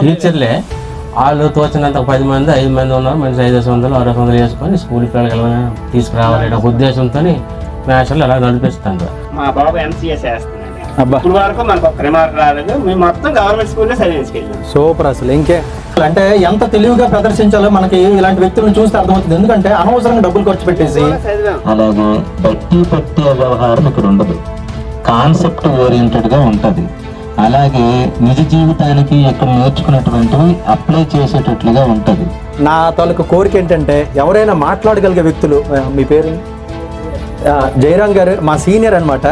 టీచర్లే వాళ్ళు తోచినంత పది మంది ఐదు మంది ఉన్నారు మంచి ఐదు వందలు ఆరు వందలు వేసుకొని స్కూల్ పిల్లలకి తీసుకురావాలి ఒక ఉద్దేశంతో మ్యాచ్లు అలా నడిపిస్తాను మా బాబు చేస్తున్నాడు. అబ్బా. ఇప్పుడు వరకు మనకు ఒక రిమార్క్ రాలేదు. మేము మొత్తం గవర్నమెంట్ స్కూల్లో చదివించుకెళ్ళాం సూపర్ అసలు ఇంకే. అంటే ఎంత తెలివిగా ప్రదర్శించాలో మనకి ఇలాంటి వ్యక్తులను చూస్తే అర్థమవుతుంది. ఎందుకంటే అనవసరంగా డబ్బులు ఖర్చు పెట్టేసి అలాగే బట్టి పట్టి వ్యవహారం ఇక్కడ ఉండదు. కాన్సెప్ట్ ఓరియంటెడ్గా ఉంటది. అలాగే నిజ జీవితానికి ఇక్కడ నేర్చుకున్నటువంటివి అప్లై చేసేటట్లుగా ఉంటది. నా తాలూకు కోరిక ఏంటంటే ఎవరైనా మాట్లాడగలిగే వ్యక్తులు మీ పేరు? జయరాం గారు మా సీనియర్ అనమాట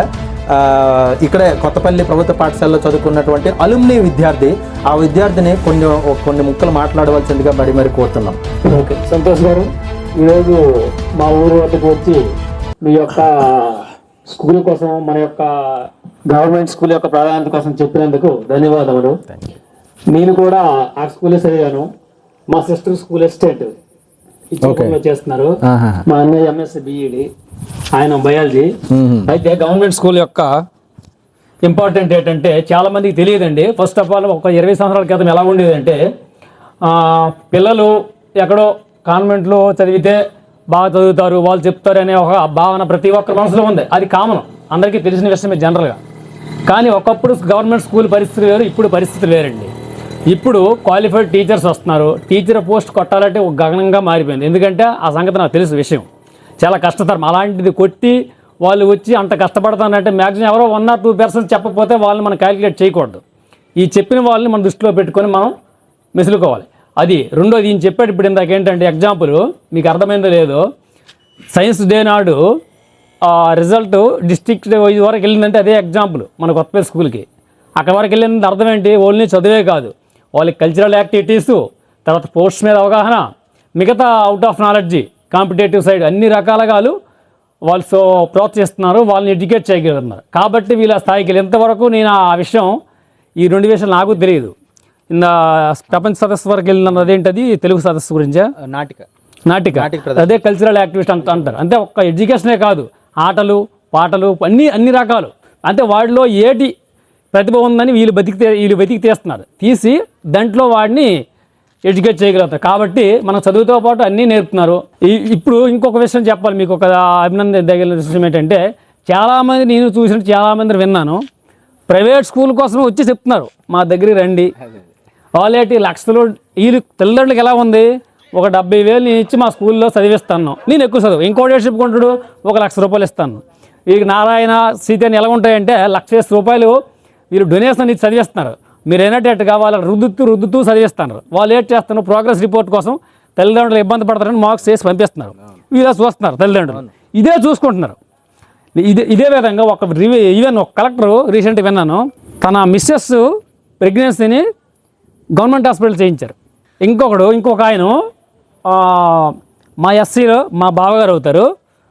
ఇక్కడే కొత్తపల్లి ప్రభుత్వ పాఠశాలలో చదువుకున్నటువంటి అలుమ్ని విద్యార్థి. ఆ విద్యార్థిని కొన్ని కొన్ని ముక్కలు మాట్లాడవలసిందిగా మరి మరి కోరుతున్నాం. ఓకే. సంతోష్ గారు ఈరోజు మా ఊరు వద్దకు వచ్చి మీ యొక్క స్కూల్ కోసం మన యొక్క గవర్నమెంట్ స్కూల్ యొక్క ప్రాధాన్యత కోసం చెప్పినందుకు ధన్యవాదములు. నేను కూడా ఆ స్కూల్లో చదివాను. మా సిస్టర్ స్కూల్ ఇచ్చి చేస్తున్నారు. మా అన్నయ్య ఎంఎస్సి బిఈడి ఆయన బయాలజీ. అయితే గవర్నమెంట్ స్కూల్ యొక్క ఇంపార్టెంట్ ఏంటంటే చాలా మందికి తెలియదండి. ఫస్ట్ ఆఫ్ ఆల్ ఒక ఇరవై సంవత్సరాల క్రితం ఎలా ఉండేదంటే పిల్లలు ఎక్కడో కాన్వెంట్లో చదివితే బాగా చదువుతారు వాళ్ళు చెప్తారు అనే ఒక భావన ప్రతి ఒక్కరి మనసులో ఉంది. అది కామన్. అందరికీ తెలిసిన విషయమే జనరల్గా కానీ ఒకప్పుడు గవర్నమెంట్ స్కూల్ పరిస్థితి వేరు ఇప్పుడు పరిస్థితి వేరండి. ఇప్పుడు క్వాలిఫైడ్ టీచర్స్ వస్తున్నారు. టీచర్ పోస్ట్ కొట్టాలంటే ఒక గగనంగా మారిపోయింది. ఎందుకంటే ఆ సంగతి నాకు తెలుసు విషయం. చాలా కష్టతరం. అలాంటిది కొట్టి వాళ్ళు వచ్చి అంత కష్టపడతానంటే మ్యాక్సిమం ఎవరో వన్ ఆర్ టూ పర్సెంట్ చెప్పకపోతే వాళ్ళని మనం క్యాలిక్యులేట్ చేయకూడదు. ఈ చెప్పిన వాళ్ళని మనం దృష్టిలో పెట్టుకొని మనం మెసులుకోవాలి. అది రెండోది ఈయన చెప్పాడు ఇప్పుడు ఇందాక ఏంటంటే ఎగ్జాంపుల్ మీకు అర్థమైందో లేదో సైన్స్ డే నాడు రిజల్ట్ డిస్ట్రిక్ట్ వైజ్ వరకు వెళ్ళిందంటే అదే ఎగ్జాంపుల్ మన కొత్తపల్లి స్కూల్కి అక్కడ వరకు వెళ్ళిందంటే అర్థం ఏంటి? ఓన్లీ చదివే కాదు. వాళ్ళకి కల్చరల్ యాక్టివిటీస్ తర్వాత పోస్ట్స్ మీద అవగాహన మిగతా out of knowledge competitive side అన్ని రకాలుగా వాళ్ళు వాళ్ళు సో ప్రోత్సహిస్తున్నారు వాళ్ళని ఎడ్యుకేట్ చేయగలుగుతున్నారు. కాబట్టి వీళ్ళ స్థాయికి వెళ్ళి ఎంతవరకు నేను ఆ విషయం ఈ రెండు విషయాలు నాకు తెలియదు. ఇంద ప్రపంచ సదస్సు వరకు వెళ్ళిన అదేంటది? తెలుగు సదస్సు గురించా? నాటిక. నాటిక. అదే కల్చరల్ యాక్టివిటీ అంట అంటారు. అంటే ఒక్క ఎడ్యుకేషనే కాదు. ఆటలు పాటలు అన్ని అన్ని రకాలు. అంటే వాడిలో ఏటి ప్రతిభ ఉందని వీళ్ళు బతికి వీళ్ళు వెతికి తీస్తున్నారు తీసి దాంట్లో వాడిని ఎడ్యుకేట్ చేయగలుగుతారు. కాబట్టి మన చదువుతో పాటు అన్నీ నేర్పుతున్నారు. ఈ- ఇప్పుడు ఇంకొక విషయం చెప్పాలి. మీకు ఒక అభినందన విషయం ఏంటంటే చాలామంది నేను చూసిన చాలామంది విన్నాను. ప్రైవేట్ స్కూల్ కోసం వచ్చి చెప్తున్నారు. మా దగ్గరికి రండి. వాళ్ళేటి లక్షలు వీళ్ళు తల్లిదండ్రులకు ఎలా ఉంది? ఒక డెబ్బై వేలు నేను ఇచ్చి మా స్కూల్లో చదివిస్తాను. నేను ఎక్కువ చదువు. ఇంకో డేట్షిప్ కొంటాడు ఒక లక్ష రూపాయలు ఇస్తాను. ఈ నారాయణ సీతని ఎలా ఉంటాయంటే లక్ష వేసి రూపాయలు వీళ్ళు డొనేషన్ ఇచ్చి చదివిస్తున్నారు. మీరు అయినట్టుగా వాళ్ళకి రుద్దుతూ రుద్దుతూ చదివిస్తున్నారు. వాళ్ళు ఏం చేస్తున్నారు? ప్రోగ్రెస్ రిపోర్ట్ కోసం తల్లిదండ్రులు ఇబ్బంది పడతారని మార్క్స్ చేసి పంపిస్తున్నారు. వీళ్ళు చూస్తున్నారు తల్లిదండ్రులు. ఇదే చూసుకుంటున్నారు. ఇదే ఇదే విధంగా ఒక రివ్యూ ఈవెన్ ఒక కలెక్టర్ రీసెంట్గా విన్నాను. తన మిస్సెస్ ప్రెగ్నెన్సీని గవర్నమెంట్ హాస్పిటల్ చేయించారు. ఇంకొకడు ఇంకొక ఆయన మా ఎస్సీలో మా బావగారు అవుతారు.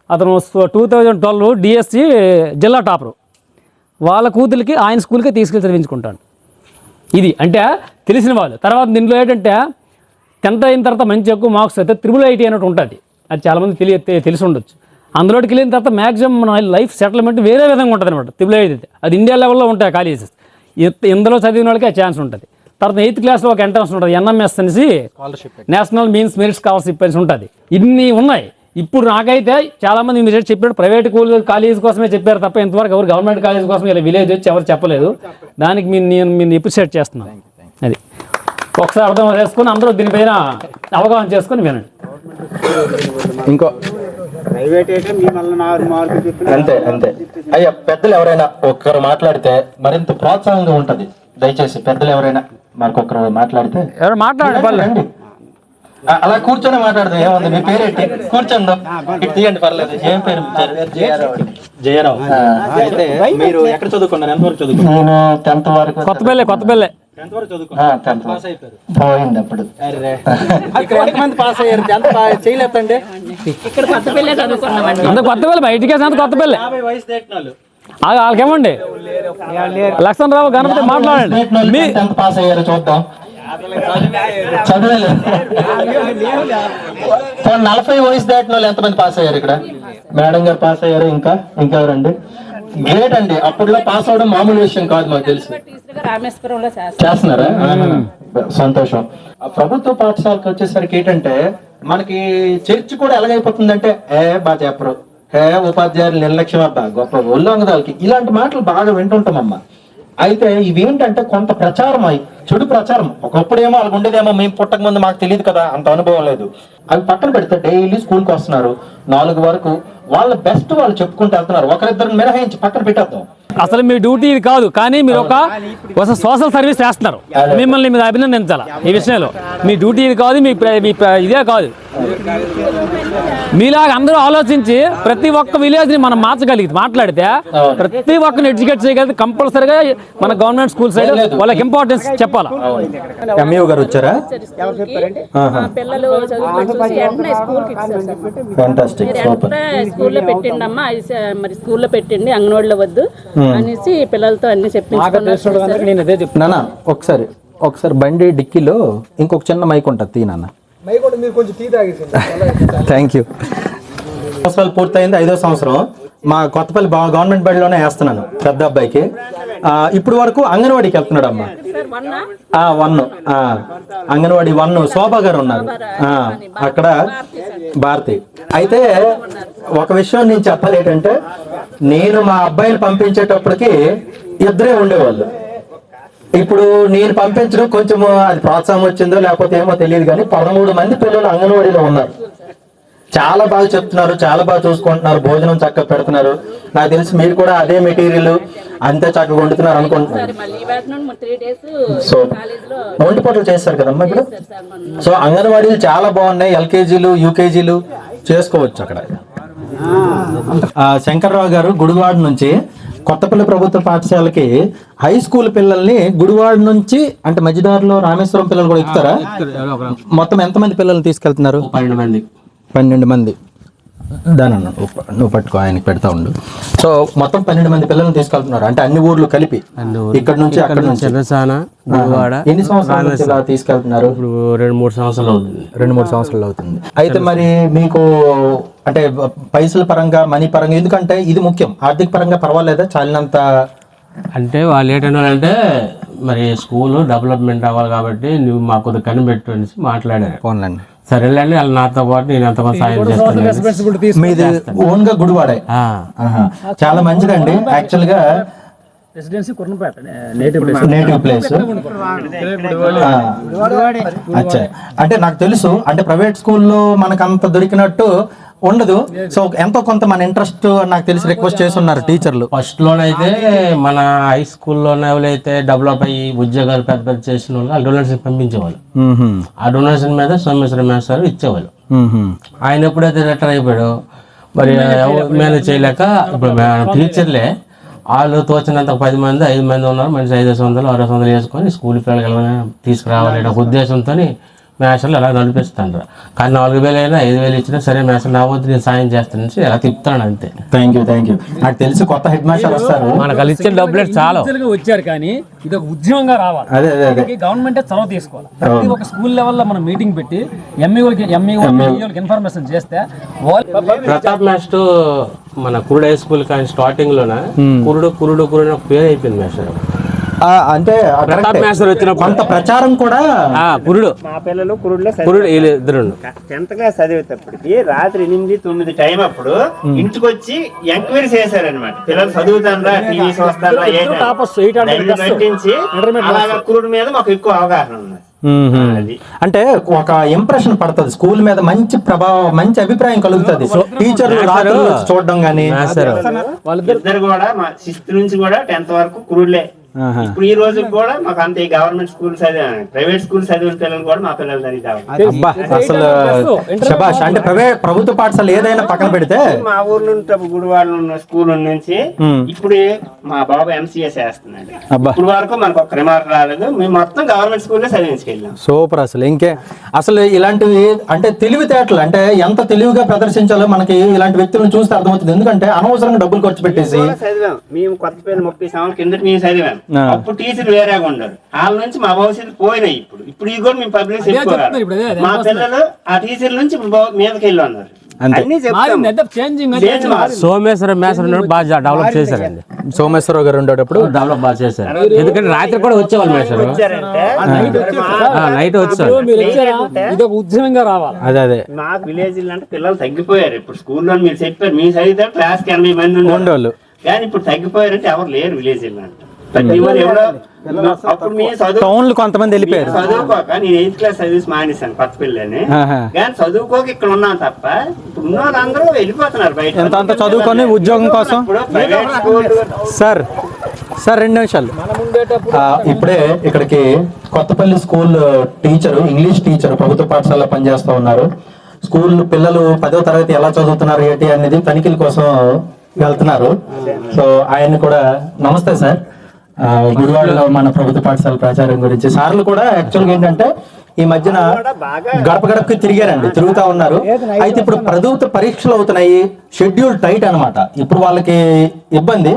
అతను టూ థౌజండ్ ట్వెల్వ్ డిఎస్సి జిల్లా టాపరు. వాళ్ళ కూతురికి ఆయన స్కూల్కే తీసుకెళ్ళి చదివించుకుంటాడు. ఇది అంటే తెలిసిన వాళ్ళు. తర్వాత దీంట్లో ఏంటంటే టెన్త్ అయిన తర్వాత మంచి ఎక్కువ మార్క్స్ అయితే త్రిబుల్ ఐటీ అన్నట్టు ఉంటుంది. అది చాలామంది తెలియ తెలిసి ఉండొచ్చు. అందులోకి వెళ్ళిన తర్వాత మ్యాక్సిమం మన లైఫ్ సెటిల్మెంట్ వేరే విధంగా ఉంటుంది అనమాట త్రిబుల్ ఐటీ అది ఇండియా లెవెల్లో ఉంటాయి కాలేజెస్. ఇందులో చదివిన వాళ్ళకి ఆ ఛాన్స్ ఉంటుంది. తర్వాత ఎయిత్ క్లాస్లో ఒక ఎంట్రన్స్ ఉంటుంది ఎన్ఎంఎస్ అనేసి. నేషనల్ మీన్స్ మెరిట్ స్కాలర్షిప్ అనేసి ఉంటుంది. ఇన్ని ఉన్నాయి. ఇప్పుడు నాకైతే చాలా మంది మీరు చెప్పారు ప్రైవేట్ స్కూల్ కాలేజ్ కోసమే చెప్పారు తప్ప ఇంతవరకు ఎవరు గవర్నమెంట్ కాలేజ్ కోసం ఇలా విలేజ్ వచ్చి ఎవరు చెప్పలేదు. దానికి మీరు నేను మీరు ఎప్రిషియేట్ చేస్తున్నాను. అది. ఒకసారి అర్థం చేసుకొని అందరూ దీనిపైన అవగాహన చేసుకొని వినండి. ఇంకో. అంతే అంతే. అయ్యా పెద్దలు ఎవరైనా ఒక్కరు మాట్లాడితే మరింత ప్రోత్సాహంగా ఉంటది. దయచేసి పెద్దలు ఎవరైనా మనకొకరు మాట్లాడితే? ఎవరు మాట్లాడండి పర్లేదు. అలా కూర్చొని మాట్లాడదాం ఏముంది? మీ పేరేంటి కూర్చోండి. ఇటు తీయండి పర్లేదు. ఏం పేరు? జయరావు. అయితే మీరు ఎక్కడ చదువుకున్నారు? ఎంతవరకు చదువుకున్నారు? నేను టెన్త్ వరకు కొత్తపల్లె కొత్తపల్లె టెన్త్ పోయింది అప్పుడు. ఇక్కడ ఎంతమంది పాస్ అయ్యారు ఎంత చేయలేదండి. అంత కొత్తపల్లి బయటికి కొత్తపల్లె ఆ- వాళ్ళకేమండి? లక్ష్మణ్ రావు గణపతి మాట్లాడండి. మీ పాస్ అయ్యారు చూద్దాం చదవలేదు నలభై వయసు దాటిన వాళ్ళు ఎంతమంది పాస్ అయ్యారు ఇక్కడ? మేడం గారు పాస్ అయ్యారు ఇంకా? ఇంకెవరండి గ్రేట్ అండి. అప్పట్లో పాస్ అవడం మామూలు విషయం కాదు మాకు తెలుసు. చేస్తున్నారా? సంతోషం. ప్రభుత్వ పాఠశాలకు వచ్చేసరికి ఏంటంటే మనకి చర్చ్ కూడా ఎలాగైపోతుందంటే ఏ బాగా చెప్పరు. ఏ ఉపాధ్యాయులు నిర్లక్ష్యం అబ్బా గొప్ప ఉల్లంఘనాలకి ఇలాంటి మాటలు బాగా వింటుంటామమ్మా. అయితే ఇవేంటంటే కొంత ప్రచారం అయి చెడు ప్రచారం. ఒకప్పుడేమో అలాగ ఉండేదేమో మేము పుట్టక ముందు మాకు తెలియదు కదా అంత అనుభవం లేదు. అవి పక్కన పెడితే డైలీ స్కూల్కి వస్తున్నారు. నాలుగు వరకు వాళ్ళ బెస్ట్ వాళ్ళు చెప్పుకుంటూ వెళ్తున్నారు. ఒకరిద్దరు మినహాయించి పక్కన పెట్టేద్దాం. అసలు మీ డ్యూటీ ఇది కాదు కానీ మీరు ఒక సోషల్ సర్వీస్ చేస్తున్నారు. మిమ్మల్ని మీరు అభినందించాలి? ఈ విషయంలో. మీ డ్యూటీ ఇది కాదు మీ ఇదే కాదు. మీలాగా అందరూ ఆలోచించి ప్రతి ఒక్క విలేజ్ని మనం మార్చగలిగితే మాట్లాడితే ప్రతి ఒక్కరిని ఎడ్యుకేట్ చేయగలిగితే కంపల్సరిగా మన గవర్నమెంట్ స్కూల్ సైడ్ వాళ్ళకి ఇంపార్టెన్స్ చెప్పాలి? ఎంఈఓ గారు వచ్చారా? పిల్లలు స్కూల్లో పెట్టిండి అమ్మా అది స- మరి స్కూల్లో పెట్టిండి అంగన్వాడిలో వద్దు అనేసి పిల్లలతో అన్ని చెప్పించుకున్నారు. నేను అదే చెప్తాను నాన్న ఒకసారి ఒకసారి బండి డిక్కీలో ఇంకొక చిన్న మైక్ ఉంటుంది తీ నాన్న. థ్యాంక్ యూ సంవత్సరాలు పూర్తయింది ఐదో సంవత్సరం. మా కొత్తపల్లి బా- గవర్నమెంట్ బడిలోనే వేస్తున్నాను పెద్ద అబ్బాయికి. ఆ, ఇప్పుడు వరకు అంగన్వాడికి వెళ్తున్నాడు అమ్మా సార్ మొన్న ఆ, వన్ ఆ, అంగన్వాడి వన్ శోభా గారు ఉన్నారు. ఆ, అక్కడ భారతి. అయితే ఒక విషయం నేను చెప్పాలి ఏంటంటే నేను మా అబ్బాయిని పంపించేటప్పటికి ఇద్దరే ఉండేవాళ్ళు. ఇప్పుడు నేను పంపించడం కొంచెం అది ప్రోత్సాహం వచ్చిందో లేకపోతే ఏమో తెలియదు కానీ పదమూడు మంది పిల్లలు అంగన్వాడీలో ఉన్నారు. చాలా బాగా చెప్తున్నారు చాలా బాగా చూసుకుంటున్నారు భోజనం చక్కగా పెడుతున్నారు. నాకు తెలిసి మీరు కూడా అదే మెటీరియల్ అంతే చక్కగా వండుతున్నారు అనుకుంటున్నారు సో కాలేజీలో ఒంటి పూటలు చేస్తారు కదమ్మా ఇప్పుడు? సో అంగన్వాడీలు చాలా బాగున్నాయి ఎల్కేజీలు యూకేజీలు చేసుకోవచ్చు అక్కడ. ఆ, శంకర్రావు గారు గుడివాడ నుంచి కొత్తపల్లి ప్రభుత్వ పాఠశాలకి హై స్కూల్ పిల్లల్ని గుడివాడ నుంచి అంటే మధ్యదారిలో రామేశ్వరం పిల్లలు కూడా ఎక్కుతారా? మొత్తం ఎంతమంది పిల్లల్ని తీసుకెళ్తున్నారు? పన్నెండు మంది. పన్నెండు మంది. దాని నువ్వు పట్టుకో ఆయనకి పెడతా ఉండు. సో మొత్తం పన్నెండు మంది పిల్లల్ని తీసుకెళ్తున్నారు. అంటే అన్ని ఊర్లు కలిపి. ఇక్కడ నుంచి అక్కడ నుంచి ఎన్ని సంవత్సరాల నుంచి ఇలా తీసుకెళ్తున్నారు? ఇప్పుడు రెండు మూడు సంవత్సరాలు అవుతుంది. రెండు మూడు సంవత్సరాలు అవుతుంది. అయితే మరి మీకు అంటే పైసల పరంగా మనీ పరంగా ఎందుకంటే ఇది ముఖ్యం. ఆర్థిక పరంగా పర్వాలేదా? చాలినంత అంటే వాళ్ళు ఏంటంటే మరి స్కూల్ డెవలప్మెంట్ అవ్వాలి కాబట్టి నువ్వు మాకు కొద్దిగా కనిపెట్టు అనేసి మాట్లాడారు. ఫోన్లండి సరేలేండి వాళ్ళు నాతో పాటు నేను ఎంతమంది సాయం చేస్తాను మీది ఓన్గా గుడివాడే. చాలా మంచిదండి. యాక్చువల్గా residency Kurnapeta native native place. అచ్చా. అంటే నాకు తెలుసు అంటే ప్రైవేట్ స్కూల్లో మనకు అంత దొరికినట్టు ఉండదు. సో ఎంతో కొంత మన ఇంట్రెస్ట్ నాకు తెలిసి రిక్వెస్ట్ చేస్తున్నారు టీచర్లు. ఫస్ట్ లోనైతే మన హై స్కూల్లో ఎవరైతే డెవలప్ అయ్యి ఉద్యోగాలు పెద్ద పెద్ద చేసిన వాళ్ళు వాళ్ళు డొనేషన్ పంపించేవాళ్ళు. ఆ డొనేషన్ మీద సోమేశ్వర మేస్తారు ఇచ్చేవాళ్ళు. ఆయన ఎప్పుడైతే రిటైర్ అయిపోయాడో మరి మేనేజ్ చేయలేక ఇప్పుడు టీచర్లే వాళ్ళు తోచినంత పది మంది ఐదు మంది ఉన్నారు. మనిషి ఐదు వందలు ఆరు వందలు వేసుకొని స్కూల్ పిల్లలకి ఎలా తీసుకురావాలి అనే ఒక ఉద్దేశంతో మేషన్లు అలా నడిపిస్తాను కానీ నాలుగు వేలు అయినా ఐదు వేలు ఇచ్చినా సరే మేషన్ నా వద్దు నేను సాయం చేస్తాను అలా తిప్పుతాను అంతే. థ్యాంక్ యూ థ్యాంక్ యూ నాకు తెలిసి కొత్త హెడ్ మాస్టర్ వస్తారు. మనకు వాళ్ళు ఇచ్చే డబ్బులు చాలా. వచ్చారు కానీ ఇది ఒక ఉద్యమంగా రావాలి. అదే అదే అదే. గవర్నమెంట్ చొరవ తీసుకోవాలి. ప్రతి ఒక్క స్కూల్ లెవెల్లో మనం మీటింగ్ పెట్టి ఎంఈఓకి ఎంఈఓకి ఇన్ఫర్మేషన్ చేస్తే ప్రతాప్ మాస్టర్ మన కురుడు హై స్కూల్ కానీ స్టార్టింగ్ లోన కురుడు కురుడు కురుడు ఒక పేరు అయిపోయింది మాస్టర్. అంటే ఆ ప్రతాప్ correct. మాస్టర్ వచ్చినప్పుడు. కొంత ప్రచారం కూడా ఆ, కురుడు. మా పిల్లలు కురుడులో కురుడు ఇద్దరు టెన్త్ క్లాస్ చదివేటప్పటికి రాత్రి ఎనిమిది తొమ్మిది టైం అప్పుడు ఇంటికి వచ్చి ఎంక్వైరీ చేశారనమాట పిల్లలు చదువుతారా టీవీ చూస్తారా అలాగా కురుడు మీద మాకు ఎక్కువ అవగాహన ఉంది అంటే ఒక ఇంప్రెషన్ పడుతుంది. స్కూల్ మీద మంచి ప్రభావం మంచి అభిప్రాయం కలుగుతుంది. టీచర్లు రాత్రులు చూడడం గానీ ఇద్దరు కూడా మా సిక్స్త్ నుంచి కూడా టెన్త్ వరకు కురుడులే. ఇప్పుడు ఈ రోజు కూడా మాకు అంత ఈ గవర్నమెంట్ స్కూల్ చదివా ప్రైవేట్ స్కూల్ చదివిన పిల్లలు కూడా మా పిల్లలు అబ్బా అసలు శబాష్ అంటే ప్రైవేట్ ప్రభుత్వ పాఠశాల ఏదైనా పక్కన పెడితే? మా ఊరు నుండి గుడివాడ ఉన్న స్కూల్ నుంచి ఇప్పుడు మా బాబు ఎంసీఎస్ చేస్తున్నాడు. అబ్బా. ఇప్పుడు వరకు మనకు ఒక రిమార్క్ రాలేదు. మేము మొత్తం గవర్నమెంట్ స్కూల్లో చదివించుకెళ్ళాం. సూపర్ అసలు ఇంకే. అసలు ఇలాంటివి అంటే తెలివితేటలు అంటే ఎంత తెలివిగా ప్రదర్శించాలో మనకి ఇలాంటి వ్యక్తులను చూస్తే అర్థమవుతుంది. ఎందుకంటే అనవసరంగా డబ్బులు ఖర్చు పెట్టేసి చదివాం. మేము కొత్త పేరు ముప్పై సంవత్సరాల కిందట మేము చదివాం. అప్పుడు టీచర్ వేరేగా ఉండరు. వాళ్ళ నుంచి మా భవిష్యత్తు పోయినాయి ఇప్పుడు. ఇప్పుడు ఈ కూడా మేము పబ్లిక్ మా పిల్లలు ఆ టీచర్ నుంచి మీదకి వెళ్ళి ఉన్నారు. సోమేశ్వరం మేసర్ నుండి బాగా డెవలప్ చేశారండి. సోమేశ్వరరావు గారు ఉండేటప్పుడు డెవలప్ బాగా చేశారు. ఎందుకంటే రాత్రి కూడా వచ్చేవాళ్ళు నైట్ వచ్చారు. ఇది ఉద్యమంగా రావాలి. అదే అదే. మాకు విలేజ్ అంటే పిల్లలు తగ్గిపోయారు. ఇప్పుడు స్కూల్లో మీరు చెప్పారు మీ చదివితే క్లాస్కి ఎనభై మంది. ఉండేవాళ్ళు. కానీ ఇప్పుడు తగ్గిపోయారంటే ఎవరు లేరు విలేజ్ అంటే. చదువు టౌన్లు కొంతమంది వెళ్ళిపోయారు. చదువుకోక నేను ఎయిత్ క్లాస్ చదివేసి మానేశాను కొత్త పిల్లని. కానీ చదువుకోక ఇక్కడ ఉన్నాను తప్ప ఇప్పుడు ఉన్న వాళ్ళందరూ వెళ్ళిపోతున్నారు బయట. ఎంత అంత చదువుకొని ఉద్యోగం కోసం? సార్ సార్ రెండు నిమిషాలు. ఇప్పుడే ఇక్కడికి Kothapalli school teacher English teacher ప్రభుత్వ పాఠశాలలో పనిచేస్తూ ఉన్నారు. స్కూల్ పిల్లలు పదో తరగతి ఎలా చదువుతున్నారు ఏంటి అనేది తనిఖీల కోసం వెళ్తున్నారు. సో ఆయన కూడా నమస్తే సార్. గుడివాడలో మన ప్రభుత్వ పాఠశాల ప్రచారం గురించి. సార్లు కూడా యాక్చువల్గా ఏంటంటే ఈ మధ్యన గడప గడపకి తిరిగారండి తిరుగుతా ఉన్నారు. అయితే ఇప్పుడు ప్రభుత్వ పరీక్షలు అవుతున్నాయి షెడ్యూల్ టైట్ అనమాట ఇప్పుడు వాళ్ళకి ఇబ్బంది.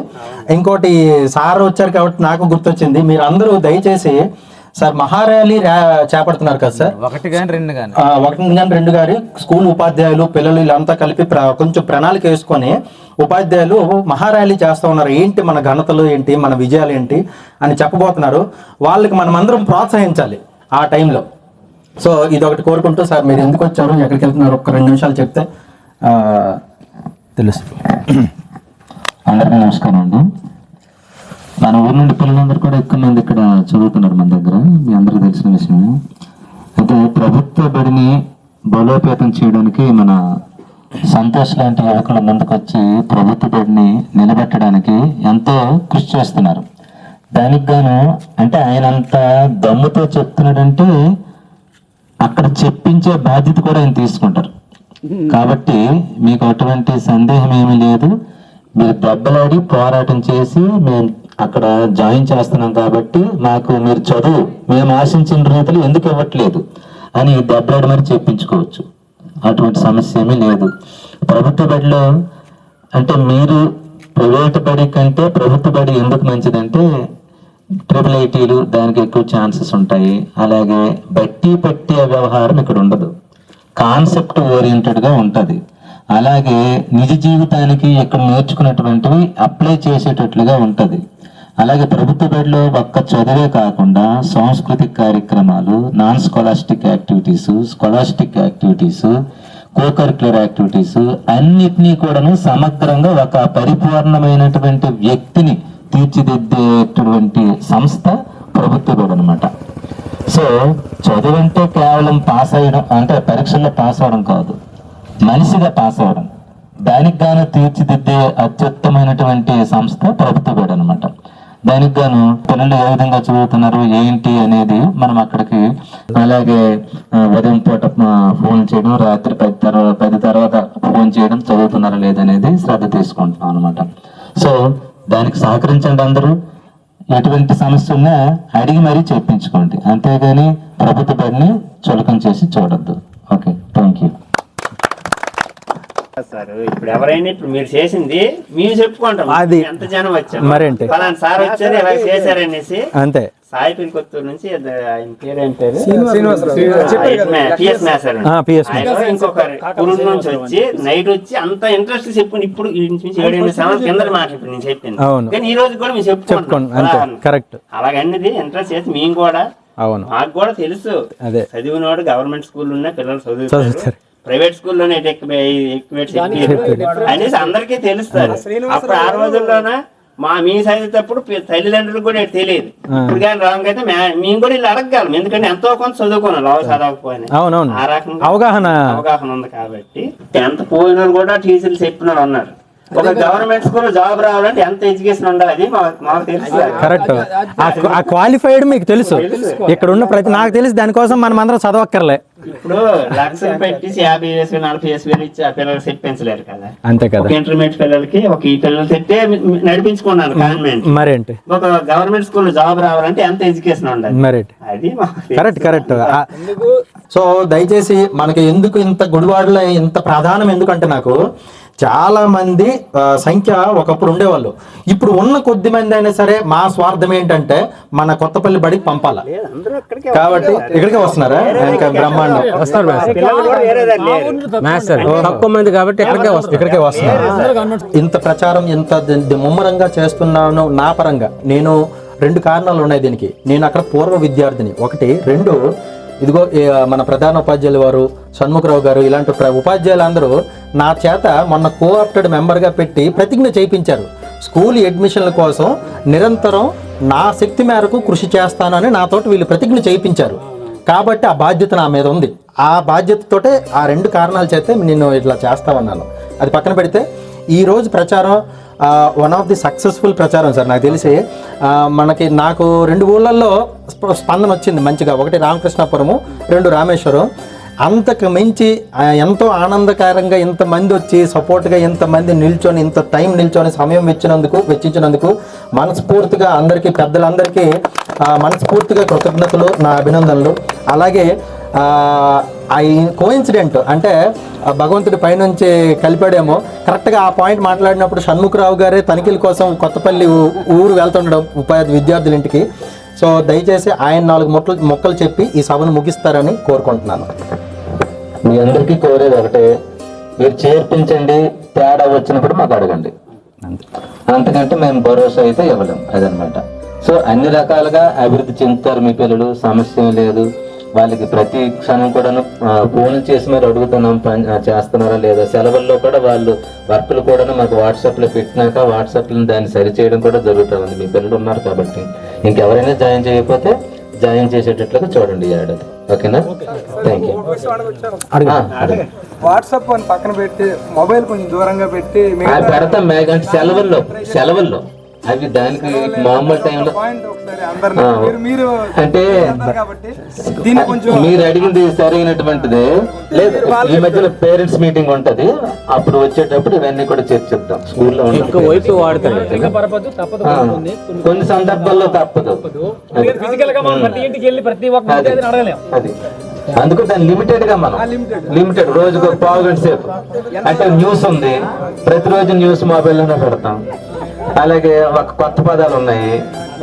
ఇంకోటి సార్ వచ్చారు కాబట్టి నాకు గుర్తొచ్చింది మీరు అందరూ దయచేసి సార్ మహార్యాలీ ర్యా- చేపడుతున్నారు కదా సార్? ఒకటి కానీ రెండు కానీ ఆ, ఒకటి కానీ రెండు గారి స్కూల్ ఉపాధ్యాయులు పిల్లలు వీళ్ళంతా కలిపి ప్ర- కొంచెం ప్రణాళిక వేసుకొని ఉపాధ్యాయులు మహార్యాలీ చేస్తూ ఉన్నారు. ఏంటి మన ఘనతలు ఏంటి మన విజయాలు ఏంటి అని చెప్పబోతున్నారు. వాళ్ళకి మనం అందరం ప్రోత్సహించాలి ఆ టైంలో. సో ఇది ఒకటి కోరుకుంటూ సార్ మీరు ఎందుకు వచ్చారు? ఎక్కడికి వెళ్తున్నారు? ఒక్క రెండు నిమిషాలు చెప్తే ఆ, తెలుసు అందరికీ నమస్కారం అండి. మన ఊరి నుండి పిల్లలందరూ కూడా ఎక్కువ మంది ఇక్కడ చదువుతున్నారు మన దగ్గర. మీ అందరికీ తెలిసిన విషయమే. అయితే ప్రభుత్వ బడిని బలోపేతం చేయడానికి మన సంతోష్ లాంటి యువకులు ముందుకొచ్చి ప్రభుత్వ బడిని నిలబెట్టడానికి ఎంతో కృషి చేస్తున్నారు. దానికి గాను అంటే ఆయన అంత దమ్ముతో చెప్తున్నాడంటే అక్కడ చెప్పించే బాధ్యత కూడా ఆయన తీసుకుంటారు. కాబట్టి మీకు అటువంటి సందేహం ఏమీ లేదు. మీరు దెబ్బలాడి పోరాటం చేసి మేము అక్కడ జాయిన్ చేస్తున్నాం కాబట్టి మాకు మీరు చదువు మేము ఆశించిన రీతిలో ఎందుకు ఇవ్వట్లేదు అని దెబ్బలాడి మరి చెప్పించుకోవచ్చు. అటువంటి సమస్య ఏమీ లేదు. ప్రభుత్వ బడిలో అంటే మీరు ప్రైవేట్ బడి కంటే ప్రభుత్వ బడి ఎందుకు మంచిదంటే ట్రిపుల్ ఐటీలు దానికి ఎక్కువ ఛాన్సెస్ ఉంటాయి. అలాగే బట్టి పట్టే వ్యవహారం ఇక్కడ ఉండదు. కాన్సెప్ట్ ఓరియంటెడ్గా ఉంటుంది. అలాగే నిజ జీవితానికి ఇక్కడ నేర్చుకున్నటువంటివి అప్లై చేసేటట్లుగా ఉంటుంది. అలాగే ప్రభుత్వ బడిలో ఒక్క చదివే కాకుండా సాంస్కృతిక కార్యక్రమాలు non scholastic activities scholastic activities cocurricular activities అన్నిటినీ కూడాను సమగ్రంగా ఒక పరిపూర్ణమైనటువంటి వ్యక్తిని తీర్చిదిద్దేటువంటి సంస్థ ప్రభుత్వ బడి అనమాట సో చదువంటే కేవలం పాస్ అయ్యడం అంటే పరీక్షల్లో పాస్ అవడం కాదు. మనిషిగా పాస్ అవడం దానికి గాను తీర్చిదిద్దే అత్యుత్తమైనటువంటి సంస్థ ప్రభుత్వ బడి అనమాట దానికి గాను పిల్లలు ఏ విధంగా చదువుతున్నారు ఏంటి అనేది మనం అక్కడికి అలాగే ఉదయం పూట ఫోన్ చేయడం రాత్రి పది తర్వాత పది తర్వాత ఫోన్ చేయడం చదువుతున్నారా లేదనేది శ్రద్ధ తీసుకుంటున్నాం అనమాట సో దానికి సహకరించండి అందరూ. ఎటువంటి సమస్య ఉన్నా అడిగి మరీ చెప్పించుకోండి. అంతేగాని ప్రభుత్వ బడిని చులకం చేసి చూడద్దు. ఓకే థ్యాంక్ యూ సార్ ఇప్పుడు ఎవరైనా ఇప్పుడు మీరు చేసింది మేము చెప్పుకుంటాం. అది. ఎంత జనం వచ్చారు? మరేంటి? ఫలానా సార్ వచ్చారు ఇలా చేశారనేసి. అంతే. సాయి కొత్తూరు నుంచి ఆయన పేరు ఏం పేరు ఆ, పిఎస్ మేసర్ PS ఇంకొక ఊరు నుంచి వచ్చి నైట్ వచ్చి అంత ఇంట్రెస్ట్ చెప్పుకుని ఇప్పుడు ఏడు ఎనిమిది సంవత్సరాల కింద మాట ఇప్పుడు నేను చెప్పింది. అవును. కానీ ఈ రోజు కూడా మేము చెప్పుకోండి చెప్పుకుంటాం. కరెక్ట్ అలాగన్నది ఇంట్రెస్ట్ చేసి మేము కూడా అవును. మాకు కూడా తెలుసు. అదే. చదివినోడు గవర్నమెంట్ స్కూల్ ఉన్న పిల్లలు చదువుతారు. ప్రైవేట్ స్కూల్లోనే ఎక్కువేట్ అనేసి అందరికీ తెలుస్తారు. అప్పుడు ఆ రోజుల్లోన మా మీ చదివేటప్పుడు తల్లిదండ్రులకు కూడా తెలియదు. ఇప్పుడు కానీ రాంగ్ అయితే మేము కూడా ఇలా అడగగలం. ఎందుకంటే ఎంతో కొంత చదువుకున్నాం లోవ చదవకపోయినా. ఆ రకంగా అవగాహన. అవగాహన ఉంది కాబట్టి టెన్త్ పోయిన వాళ్ళు కూడా టీచర్లు చెప్పిన వాళ్ళు ఉన్నారు ఒక గవర్నమెంట్ స్కూల్ జాబ్ రావాలంటే ఎంత ఎడ్యుకేషన్ ఉండాలి అది మాకు తెలుసు కరెక్ట్. ఆ క్వాలిఫైడ్ మీకు తెలుసు. ఇక్కడ ఉన్న ప్రతి నాకు తెలిసి దానికోసం మనం అందరం చదవక్కర్లే. ఇప్పుడు లక్షలు పెట్టేసి యాభై వేసు నలభై వేసు వేలు ఇచ్చి ఆ పిల్లలు చెప్పించలేరు కదా. అంతే కదా. ఇంటర్మీడియట్ పిల్లలకి ఒక ఈ పిల్లలు తెట్టే నడిపించుకున్నాను కాన్వెంట్ మరేంటి? ఒక గవర్నమెంట్ స్కూల్ జాబ్ రావాలంటే ఎంత ఎడ్యుకేషన్ ఉండాలి? మరేంటి? అది. కరెక్ట్ కరెక్ట్ సో దయచేసి మనకి ఎందుకు ఇంత గుడివాడలో ఇంత ప్రాధాన్యం ఎందుకంటే నాకు చాలా మంది సంఖ్య ఒకప్పుడు ఉండేవాళ్ళు. ఇప్పుడు ఉన్న కొద్ది మంది అయినా సరే మా స్వార్థం ఏంటంటే మన కొత్తపల్లి బడికి పంపాల? ఇక్కడికే కాబట్టి ఇక్కడికే వస్తున్నారా? ఇంకా బ్రహ్మాండం. సార్ తక్కువ మంది. కాబట్టి ఎక్కడికే వస్తారు. ఇక్కడికే వస్తున్నారు. ఇంత ప్రచారం ఇంత ముమ్మరంగా చేస్తున్నాను నా పరంగా. నేను రెండు కారణాలు ఉన్నాయి దీనికి. నేను అక్కడ పూర్వ విద్యార్థిని. ఒకటి రెండు ఇదిగో మన ప్రధాన ఉపాధ్యాయులు వారు షణ్ముఖరావు గారు ఇలాంటి ఉపాధ్యాయులందరూ నా చేత మొన్న కోఆప్టెడ్ మెంబర్గా పెట్టి ప్రతిజ్ఞ చేయించారు. స్కూల్ అడ్మిషన్ల కోసం నిరంతరం నా శక్తి మేరకు కృషి చేస్తానని నాతోటి వీళ్ళు ప్రతిజ్ఞ చేయించారు. కాబట్టి ఆ బాధ్యత నా మీద ఉంది. ఆ బాధ్యతతోటే ఆ రెండు కారణాల చేతే నేను ఇట్లా చేస్తామన్నాను. అది పక్కన పెడితే ఈరోజు ప్రచారం వన్ ఆఫ్ ది సక్సెస్ఫుల్ ప్రచారం సార్ నాకు తెలిసి మనకి నాకు రెండు ఊళ్ళల్లో స్పందన వచ్చింది మంచిగా. ఒకటి రామకృష్ణాపురము రెండు రామేశ్వరం. అంతకు మించి ఎంతో ఆనందకరంగా ఇంతమంది వచ్చి సపోర్ట్గా ఇంతమంది నిల్చొని ఇంత టైం నిల్చొని సమయం వెచ్చినందుకు వెచ్చించినందుకు మనస్ఫూర్తిగా అందరికీ పెద్దలందరికీ మనస్ఫూర్తిగా కృతజ్ఞతలు నా అభినందనలు. అలాగే ఆ కోఇన్సిడెంట్ అంటే ఆ భగవంతుడి పైనుంచి కలిపాడేమో కరెక్ట్గా ఆ పాయింట్ మాట్లాడినప్పుడు షణ్ముఖరావు గారే తనిఖీల కోసం కొత్తపల్లి ఊరు వెళ్తుండడం ఉపాధి విద్యార్థుల ఇంటికి సో దయచేసి ఆయన నాలుగు మొక్కలు మొక్కలు చెప్పి ఈ సభను ముగిస్తారని కోరుకుంటున్నాను. మీ అందరికీ కోరేది ఒకటే మీరు చేర్పించండి తేడా వచ్చినప్పుడు మాకు అడగండి. అంతకంటే మేము భరోసా అయితే ఇవ్వలేం అదనమాట. సో అన్ని రకాలుగా అభివృద్ధి చెందుతారు మీ పిల్లలు సమస్య ఏం లేదు. వాళ్ళకి ప్రతి క్షణం కూడాను ఫోన్ చేసి మరి అడుగుతున్నాం చేస్తున్నారా లేదా సెలవుల్లో కూడా వాళ్ళు వర్కులు కూడా మాకు వాట్సాప్లో పెట్టినాక వాట్సాప్లో దాన్ని సరి చేయడం కూడా జరుగుతూ ఉంది. మీ పిల్లలు ఉన్నారు కాబట్టి. ఇంకెవరైనా జాయిన్ చేయకపోతే జాయిన్ చేసేటట్లుగా చూడండి ఈ ఏడాది ఓకేనా? థ్యాంక్ యూ వాట్సాప్ పక్కన పెట్టి మొబైల్ కొంచెం దూరంగా పెట్టి పెడతాం మేఘ అంటే సెలవుల్లో సెలవుల్లో. అవి దానికి మామూలు టైంలో పాయింట్ ఒకసారి అందరిని మీరు మీరు అంటే మీరు అడిగింది సరైనటువంటిది. లేదు ఈ మధ్యలో పేరెంట్స్ మీటింగ్ ఉంటది. అప్పుడు వచ్చేటప్పుడు ఇవన్నీ కూడా చర్చిద్దాం స్కూల్లో కొన్ని సందర్భాల్లో తప్పదు. అది. అది. అందుకు దాన్ని లిమిటెడ్గా మనం. లిమిటెడ్ రోజుకు పావు గంట సేపు. అంటే న్యూస్ ఉంది. ప్రతిరోజు న్యూస్ మొబైల్లోనే పెడతాం. అలాగే ఒక కొత్త పదాలు ఉన్నాయి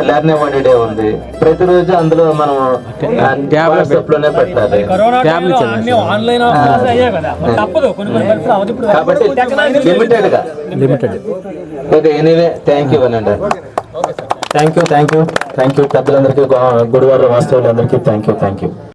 లెర్న్ ఎవ్రీ డే ఉంది ప్రతిరోజు అందులో మనం వాట్సాప్లోనే పెట్టాలి కాబట్టి లిమిటెడ్గా limited okay anyway thank you అనండి thank you thank you thank you పెద్దలందరికీ గు- గుడివాడ వాస్తవులందరికీ థ్యాంక్ యూ థ్యాంక్ యూ